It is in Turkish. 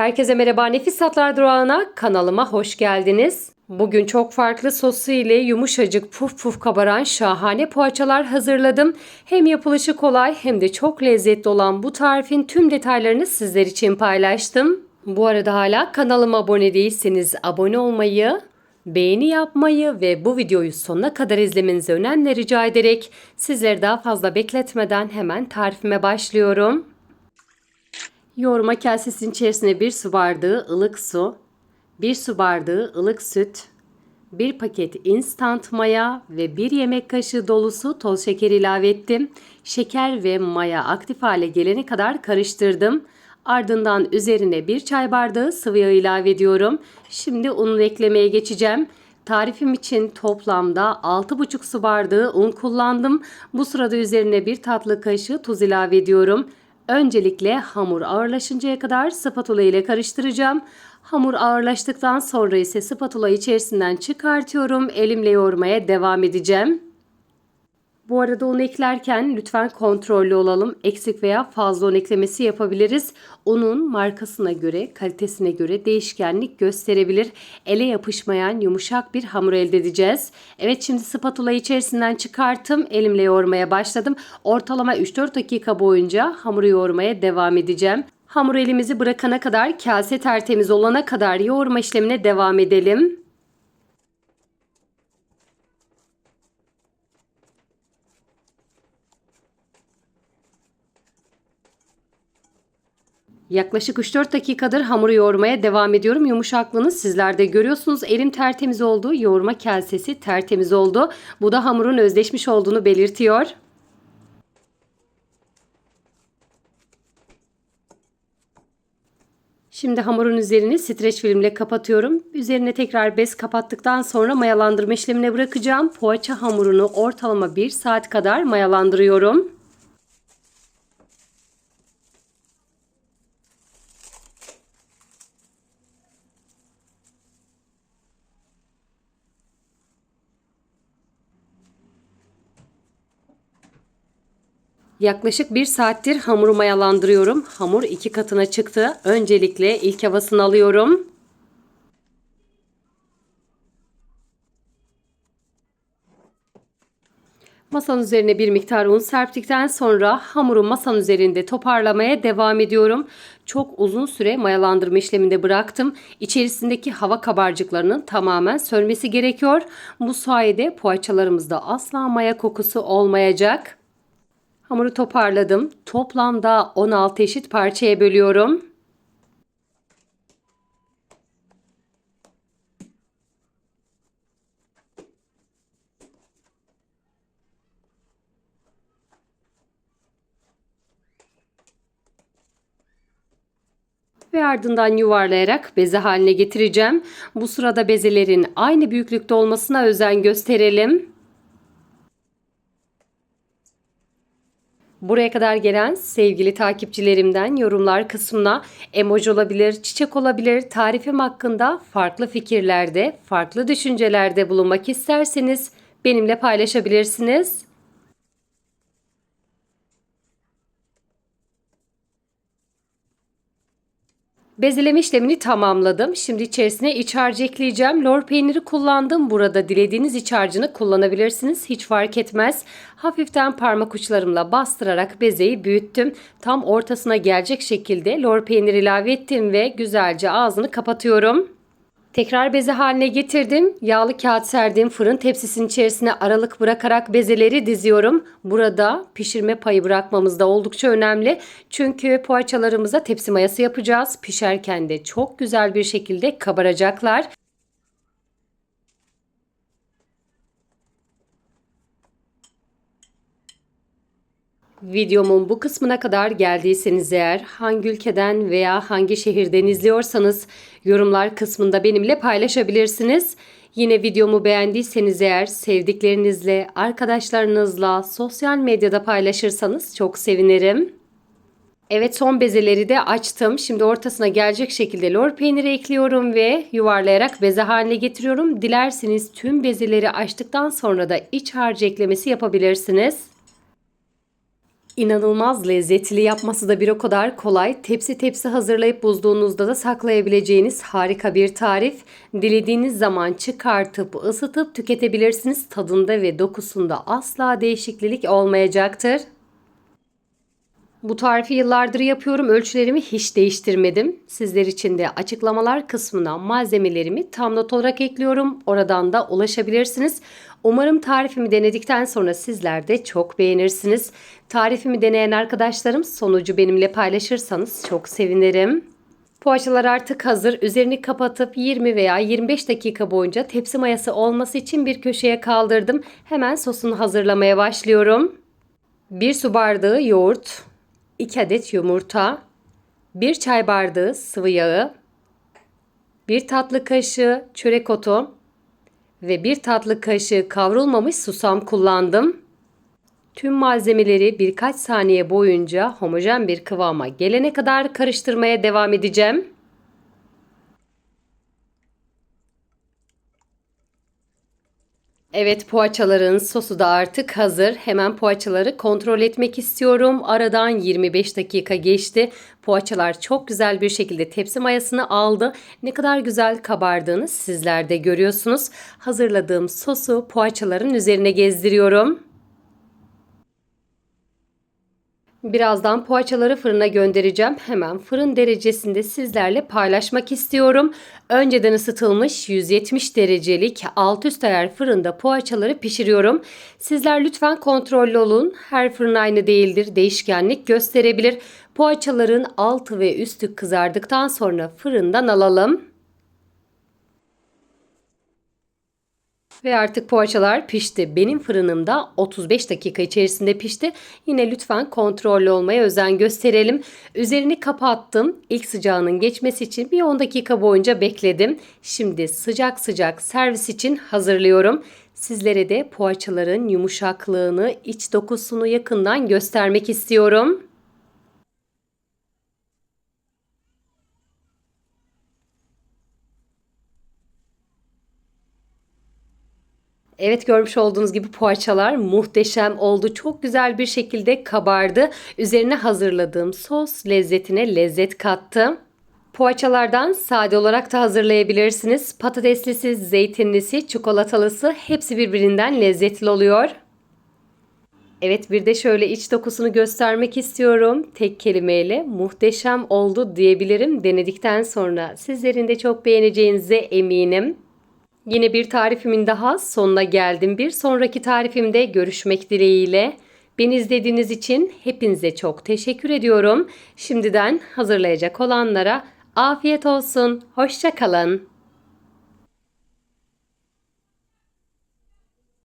Herkese merhaba Nefis Tatlar Durağı'na kanalıma hoş geldiniz. Bugün çok farklı sosu ile yumuşacık puf puf kabaran şahane poğaçalar hazırladım. Hem yapılışı kolay hem de çok lezzetli olan bu tarifin tüm detaylarını sizler için paylaştım. Bu arada hala kanalıma abone değilseniz abone olmayı, beğeni yapmayı ve bu videoyu sonuna kadar izlemenizi önemli rica ederek sizleri daha fazla bekletmeden hemen tarifime başlıyorum. Yoğurma kasesinin içerisine bir su bardağı ılık su, bir su bardağı ılık süt, bir paket instant maya ve bir yemek kaşığı dolusu toz şeker ilave ettim. Şeker ve maya aktif hale gelene kadar karıştırdım. Ardından üzerine bir çay bardağı sıvı yağ ilave ediyorum. Şimdi ununu eklemeye geçeceğim. Tarifim için toplamda 6,5 su bardağı un kullandım. Bu sırada üzerine bir tatlı kaşığı tuz ilave ediyorum. Öncelikle hamur ağırlaşıncaya kadar spatula ile karıştıracağım. Hamur ağırlaştıktan sonra ise spatula içerisinden çıkartıyorum. Elimle yoğurmaya devam edeceğim. Bu arada onu eklerken lütfen kontrollü olalım. Eksik veya fazla un eklemesi yapabiliriz. Unun markasına göre, kalitesine göre değişkenlik gösterebilir. Ele yapışmayan yumuşak bir hamur elde edeceğiz. Evet şimdi spatula içerisinden çıkarttım. Elimle yoğurmaya başladım. Ortalama 3-4 dakika boyunca hamuru yoğurmaya devam edeceğim. Hamur elimizi bırakana kadar, kase tertemiz olana kadar yoğurma işlemine devam edelim. Yaklaşık 3-4 dakikadır hamuru yoğurmaya devam ediyorum. Yumuşaklığını sizler de görüyorsunuz. Elim tertemiz oldu. Yoğurma kasesi tertemiz oldu. Bu da hamurun özleşmiş olduğunu belirtiyor. Şimdi hamurun üzerini streç filmle kapatıyorum. Üzerine tekrar bez kapattıktan sonra mayalandırma işlemine bırakacağım. Poğaça hamurunu ortalama 1 saat kadar mayalandırıyorum. Yaklaşık bir saattir hamuru mayalandırıyorum. Hamur iki katına çıktı. Öncelikle ilk havasını alıyorum. Masanın üzerine bir miktar un serptikten sonra hamuru masanın üzerinde toparlamaya devam ediyorum. Çok uzun süre mayalandırma işleminde bıraktım. İçerisindeki hava kabarcıklarının tamamen sönmesi gerekiyor. Bu sayede poğaçalarımızda asla maya kokusu olmayacak. Hamuru toparladım. Toplamda 16 eşit parçaya bölüyorum. ve ardından yuvarlayarak beze haline getireceğim. Bu sırada bezelerin aynı büyüklükte olmasına özen gösterelim. Buraya kadar gelen sevgili takipçilerimden yorumlar kısmına emoji olabilir, çiçek olabilir, tarifim hakkında farklı fikirlerde, farklı düşüncelerde bulunmak isterseniz benimle paylaşabilirsiniz. Bezeleme işlemini tamamladım. Şimdi içerisine iç harcı ekleyeceğim. Lor peyniri kullandım. Burada dilediğiniz iç harcını kullanabilirsiniz. Hiç fark etmez. Hafiften parmak uçlarımla bastırarak bezeyi büyüttüm. Tam ortasına gelecek şekilde lor peynir ilave ettim ve güzelce ağzını kapatıyorum. Tekrar beze haline getirdim. Yağlı kağıt serdiğim fırın tepsisinin içerisine aralık bırakarak bezeleri diziyorum. Burada pişirme payı bırakmamız da oldukça önemli. Çünkü poğaçalarımıza tepsi mayası yapacağız. Pişerken de çok güzel bir şekilde kabaracaklar. Videomun bu kısmına kadar geldiyseniz eğer hangi ülkeden veya hangi şehirden izliyorsanız yorumlar kısmında benimle paylaşabilirsiniz. Yine videomu beğendiyseniz eğer sevdiklerinizle, arkadaşlarınızla sosyal medyada paylaşırsanız çok sevinirim. Evet son bezeleri de açtım. Şimdi ortasına gelecek şekilde lor peyniri ekliyorum ve yuvarlayarak beze haline getiriyorum. Dilerseniz tüm bezeleri açtıktan sonra da iç harcı eklemesi yapabilirsiniz. İnanılmaz lezzetli yapması da bir o kadar kolay. Tepsi tepsi hazırlayıp buzluğunuzda da saklayabileceğiniz harika bir tarif. Dilediğiniz zaman çıkartıp ısıtıp tüketebilirsiniz. Tadında ve dokusunda asla değişiklik olmayacaktır. Bu tarifi yıllardır yapıyorum. Ölçülerimi hiç değiştirmedim. Sizler için de açıklamalar kısmına malzemelerimi tam not olarak ekliyorum. Oradan da ulaşabilirsiniz. Umarım tarifimi denedikten sonra sizler de çok beğenirsiniz. Tarifimi deneyen arkadaşlarım sonucu benimle paylaşırsanız çok sevinirim. Poğaçalar artık hazır. Üzerini kapatıp 20 veya 25 dakika boyunca tepsi mayası olması için bir köşeye kaldırdım. Hemen sosunu hazırlamaya başlıyorum. 1 su bardağı yoğurt, 2 adet yumurta, 1 çay bardağı sıvı yağı, 1 tatlı kaşığı çörek otu ve 1 tatlı kaşığı kavrulmamış susam kullandım. Tüm malzemeleri birkaç saniye boyunca homojen bir kıvama gelene kadar karıştırmaya devam edeceğim. Evet poğaçaların sosu da artık hazır. Hemen poğaçaları kontrol etmek istiyorum. Aradan 25 dakika geçti. Poğaçalar çok güzel bir şekilde tepsi mayasını aldı. Ne kadar güzel kabardığını sizler de görüyorsunuz. Hazırladığım sosu poğaçaların üzerine gezdiriyorum. Birazdan poğaçaları fırına göndereceğim. Hemen fırın derecesinde sizlerle paylaşmak istiyorum. Önceden ısıtılmış 170 derecelik alt üst ayar fırında poğaçaları pişiriyorum. Sizler lütfen kontrollü olun. Her fırın aynı değildir. Değişkenlik gösterebilir. Poğaçaların altı ve üstü kızardıktan sonra fırından alalım. Ve artık poğaçalar pişti. Benim fırınımda 35 dakika içerisinde pişti. Yine lütfen kontrollü olmaya özen gösterelim. Üzerini kapattım. İlk sıcağının geçmesi için bir 10 dakika boyunca bekledim. Şimdi sıcak sıcak servis için hazırlıyorum. Sizlere de poğaçaların yumuşaklığını, iç dokusunu yakından göstermek istiyorum. Evet görmüş olduğunuz gibi poğaçalar muhteşem oldu. Çok güzel bir şekilde kabardı. Üzerine hazırladığım sos lezzetine lezzet kattı. Poğaçalardan sade olarak da hazırlayabilirsiniz. Patateslisi, zeytinlisi, çikolatalısı hepsi birbirinden lezzetli oluyor. Evet bir de şöyle iç dokusunu göstermek istiyorum. Tek kelimeyle muhteşem oldu diyebilirim. Denedikten sonra sizlerin de çok beğeneceğinize eminim. Yine bir tarifimin daha sonuna geldim. Bir sonraki tarifimde görüşmek dileğiyle. Beni izlediğiniz için hepinize çok teşekkür ediyorum. Şimdiden hazırlayacak olanlara afiyet olsun. Hoşçakalın.